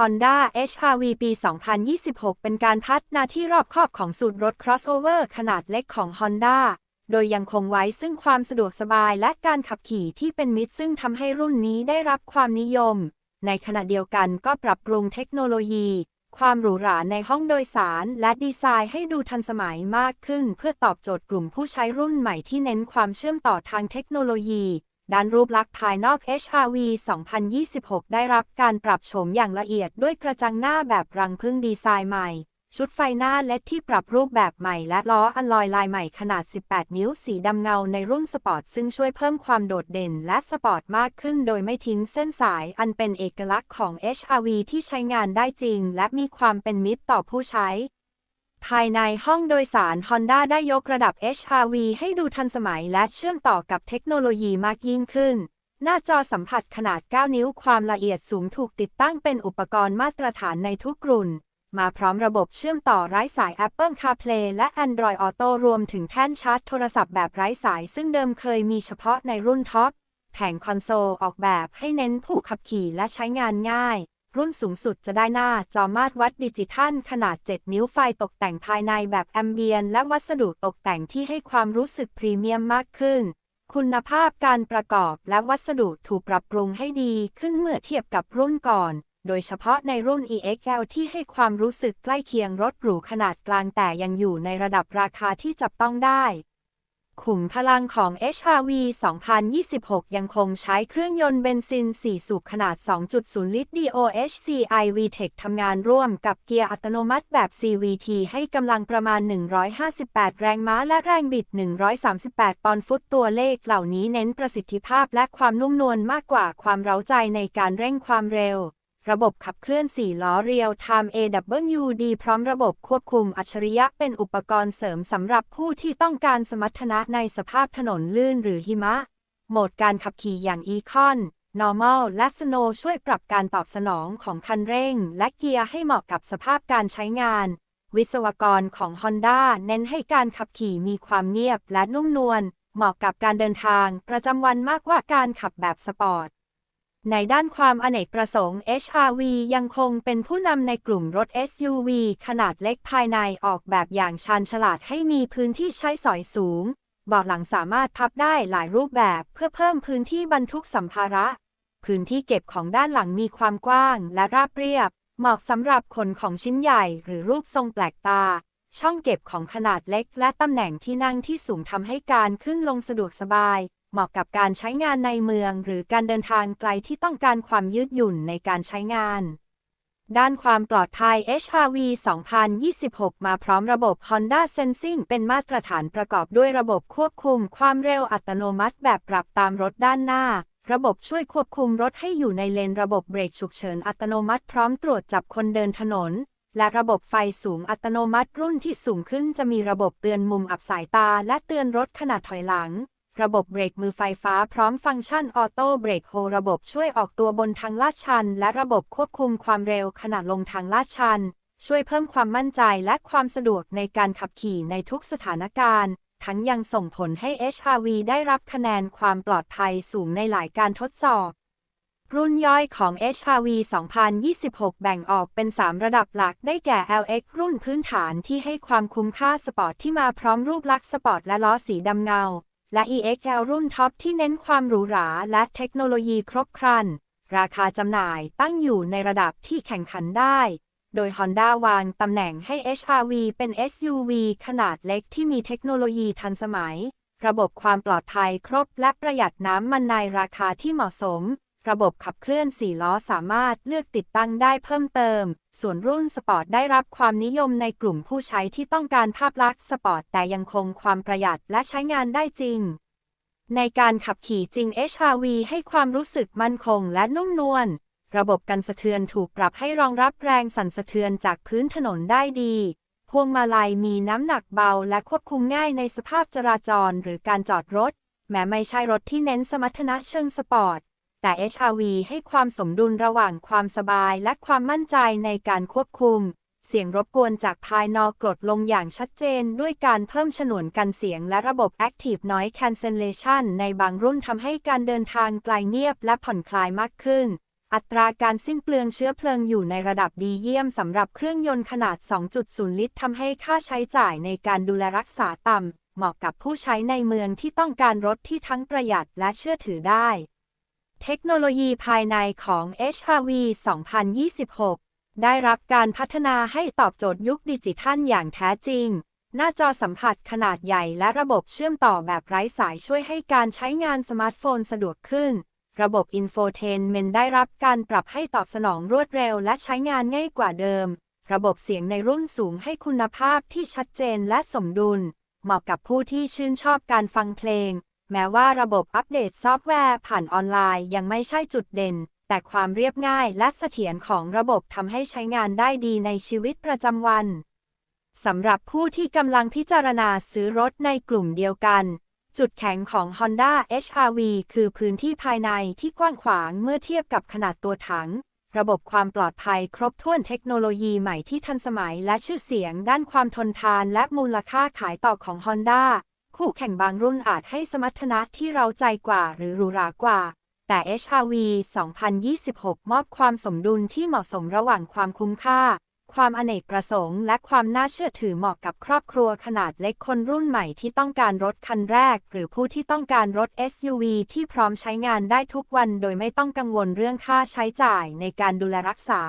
Honda HR-V ปี 2026 เป็นการพัฒนาที่รอบคอบของสูตรรถ crossover ขนาดเล็กของ Honda โดยยังคงไว้ซึ่งความสะดวกสบายและการขับขี่ที่เป็นมิตรซึ่งทำให้รุ่นนี้ได้รับความนิยม ในขณะเดียวกันก็ปรับปรุงเทคโนโลยี ความหรูหราในห้องโดยสารและดีไซน์ให้ดูทันสมัยมากขึ้น เพื่อตอบโจทย์กลุ่มผู้ใช้รุ่นใหม่ที่เน้นความเชื่อมต่อทางเทคโนโลยี ด้านรูปลักษณ์ภายนอก HRV 2026 ได้รับการปรับโฉมอย่างละเอียดด้วยกระจังหน้าแบบรังพึ่งดีไซน์ใหม่ ชุดไฟหน้าเลดที่ปรับรูปแบบใหม่และล้ออัลลอยลายใหม่ขนาด 18 นิ้วสีดำเงาในรุ่นสปอร์ต ซึ่งช่วยเพิ่มความโดดเด่นและสปอร์ตมากขึ้นโดยไม่ทิ้งเส้นสายอันเป็นเอกลักษณ์ของ HRV ที่ใช้งานได้จริง และมีความเป็นมิตรต่อผู้ใช้ ภายในห้องโดยสาร Honda ได้ยกระดับ HRV ให้ดูทันสมัยและเชื่อมต่อกับเทคโนโลยีมากยิ่งขึ้น หน้าจอสัมผัสขนาด 9 นิ้วความละเอียดสูงถูกติดตั้งเป็นอุปกรณ์มาตรฐานในทุกรุ่น มาพร้อมระบบเชื่อมต่อไร้สาย Apple CarPlay และ Android Auto รวมถึงแท่นชาร์จโทรศัพท์แบบไร้สาย ซึ่งเดิมเคยมีเฉพาะในรุ่นท็อปแผงคอนโซลออกแบบให้เน้นผู้ขับขี่และใช้งานง่าย รุ่นสูงสุดจะได้หน้าจอมาตรวัดดิจิทัลขนาด 7 นิ้วไฟตกแต่งภายในแบบแอมเบียน และวัสดุตกแต่งที่ให้ความรู้สึกพรีเมียมมากขึ้น คุณภาพการประกอบและวัสดุถูกปรับปรุงให้ดีขึ้นเมื่อเทียบกับรุ่นก่อน โดยเฉพาะในรุ่น EXL ที่ให้ความรู้สึกใกล้เคียงรถหรูขนาดกลางแต่ยังอยู่ในระดับราคาที่จับต้องได้ ขุมพลังของ HRV 2026 ยังคงใช้เครื่องยนต์เบนซิน 4 สูบขนาด 2.0 ลิตร DOHCI VTEC ทำงานร่วมกับเกียร์อัตโนมัติแบบ CVT ให้กำลังประมาณ 158 แรงม้าและแรงบิด 138 ปอนด์ฟุตตัวเลขเหล่านี้เน้นประสิทธิภาพและความนุ่มนวลมากกว่าความเร้าใจในการเร่งความเร็ว ระบบขับเคลื่อน 4 ล้อเรียว Time AWD พร้อมระบบควบคุมอัจฉริยะเป็นอุปกรณ์เสริมสำหรับผู้ที่ต้องการสมรรถนะในสภาพถนนลื่นหรือหิมะ โหมดการขับขี่อย่าง Econ Normal และ Snow ช่วยปรับการตอบสนองของคันเร่ง และเกียร์ให้เหมาะกับสภาพการใช้งาน วิศวกรของ Honda เน้นให้การขับขี่มีความเงียบและนุ่มนวลเหมาะกับการเดินทางประจำวันมากกว่าการขับแบบสปอร์ต ในด้านความอเนกประสงค์ HRV ยังคงเป็นผู้นำในกลุ่มรถ SUV ขนาดเล็กภายในออกแบบอย่างชาญฉลาดให้มีพื้นที่ใช้สอยสูง เบาะหลังสามารถพับได้หลายรูปแบบเพื่อเพิ่มพื้นที่บรรทุกสัมภาระ พื้นที่เก็บของด้านหลังมีความกว้างและราบเรียบ เหมาะสำหรับขนของชิ้นใหญ่หรือรูปทรงแปลกตา ช่องเก็บของขนาดเล็กและตำแหน่งที่นั่งที่สูงทำให้การขึ้นลงสะดวกสบาย เหมาะกับการใช้งานในเมือง หรือการเดินทางไกลที่ต้องการความยืดหยุ่นในการใช้งาน ด้านความปลอดภัย HRV 2026 มาพร้อมระบบ Honda Sensing เป็นมาตรฐานประกอบด้วยระบบควบคุม ความเร็วอัตโนมัติแบบปรับตามรถด้านหน้า ระบบช่วยควบคุมรถให้อยู่ในเลนระบบเบรกฉุกเฉินอัตโนมัติพร้อมตรวจจับคนเดินถนนและระบบไฟสูงอัตโนมัติรุ่นที่สูงขึ้นจะมีระบบเตือนมุมอับสายตาและเตือนรถขณะถอยหลัง ระบบเบรกมือไฟฟ้าพร้อมฟังก์ชันออโต้เบรกโฮระบบช่วยออกตัวบนทางลาดชัน และระบบควบคุมความเร็วขณะลงทางลาดชัน ช่วยเพิ่มความมั่นใจและความสะดวกในการขับขี่ในทุกสถานการณ์ ทั้งยังส่งผลให้ HRV ได้รับคะแนนความปลอดภัยสูงในหลายการทดสอบ รุ่นย่อยของ HRV 2026 แบ่งออกเป็น 3 ระดับหลักได้แก่ LX รุ่นพื้นฐานที่ให้ความคุ้มค่าสปอร์ตที่มาพร้อมรูปลักษณ์สปอร์ตและล้อสีดำเงา และ EXL รุ่นท็อปที่เน้นความหรูหราและเทคโนโลยีครบครัน ราคาจำหน่ายตั้งอยู่ในระดับที่แข่งขันได้ โดย Honda วางตำแหน่งให้ HRV เป็น SUV ขนาดเล็กที่มีเทคโนโลยีทันสมัย ระบบความปลอดภัยครบและประหยัดน้ำมันในราคาที่เหมาะสม ระบบขับเคลื่อน 4 ล้อสามารถเลือกติดตั้งได้เพิ่มเติม ส่วนรุ่นสปอร์ตได้รับความนิยมในกลุ่มผู้ใช้ที่ต้องการภาพลักษณ์สปอร์ตแต่ยังคงความประหยัดและใช้งานได้จริง ในการขับขี่จริง HRV ให้ความรู้สึกมั่นคงและนุ่มนวล ระบบกันสะเทือนถูกปรับให้รองรับแรงสั่นสะเทือนจากพื้นถนนได้ดีพวงมาลัยมีน้ำหนักเบาและควบคุมง่ายในสภาพจราจรหรือการจอดรถ แม้ไม่ใช่รถที่เน้นสมรรถนะเชิงสปอร์ต แต่ HRV ให้ความสมดุลระหว่างความสบายและความมั่นใจในการควบคุม เสียงรบกวนจากภายนอกกลดลงอย่างชัดเจนด้วยการเพิ่มฉนวนกันเสียงและระบบ Active Noise Cancellation ในบางรุ่นทำให้การเดินทางไกลเงียบและผ่อนคลายมากขึ้น อัตราการสิ้นเปลืองเชื้อเพลิงอยู่ในระดับดีเยี่ยมสำหรับเครื่องยนต์ขนาด 2.0 ลิตรทำให้ค่าใช้จ่ายในการดูแลรักษาต่ำเหมาะกับผู้ใช้ในเมืองที่ต้องการรถที่ทั้งประหยัดและเชื่อถือได้ เทคโนโลยีภายในของ HRV 2026 ได้รับการพัฒนาให้ตอบโจทย์ยุคดิจิทัลอย่างแท้จริง หน้าจอสัมผัสขนาดใหญ่และระบบเชื่อมต่อแบบไร้สายช่วยให้การใช้งานสมาร์ทโฟนสะดวกขึ้น ระบบอินโฟเทนเมนได้รับการปรับให้ตอบสนองรวดเร็วและใช้งานง่ายกว่าเดิม ระบบเสียงในรุ่นสูงให้คุณภาพที่ชัดเจนและสมดุล เหมาะกับผู้ที่ชื่นชอบการฟังเพลง แม้ว่าระบบอัปเดตซอฟต์แวร์ผ่านออนไลน์ยังไม่ใช่จุดเด่น แต่ความเรียบง่ายและเสถียรของระบบทำให้ใช้งานได้ดีในชีวิตประจำวันสำหรับผู้ที่กำลังพิจารณาซื้อรถในกลุ่มเดียวกัน จุดแข็งของ Honda HR-V คือพื้นที่ภายในที่กว้างขวางเมื่อเทียบกับขนาดตัวถัง ระบบความปลอดภัยครบถ้วนเทคโนโลยีใหม่ที่ทันสมัยและชื่อเสียงด้านความทนทานและมูลค่าขายต่อของ Honda คู่แข่งบางรุ่นอาจให้สมรรถนะที่เราใจกว่าหรือหรูหรากว่า แต่ HR-V 2026 มอบความสมดุลที่เหมาะสมระหว่างความคุ้มค่า ความอเนกประสงค์ และความน่าเชื่อถือเหมาะกับครอบครัวขนาดเล็กคนรุ่นใหม่ที่ต้องการรถคันแรก หรือผู้ที่ต้องการรถ SUV ที่พร้อมใช้งานได้ทุกวัน โดยไม่ต้องกังวลเรื่องค่าใช้จ่ายในการดูแลรักษา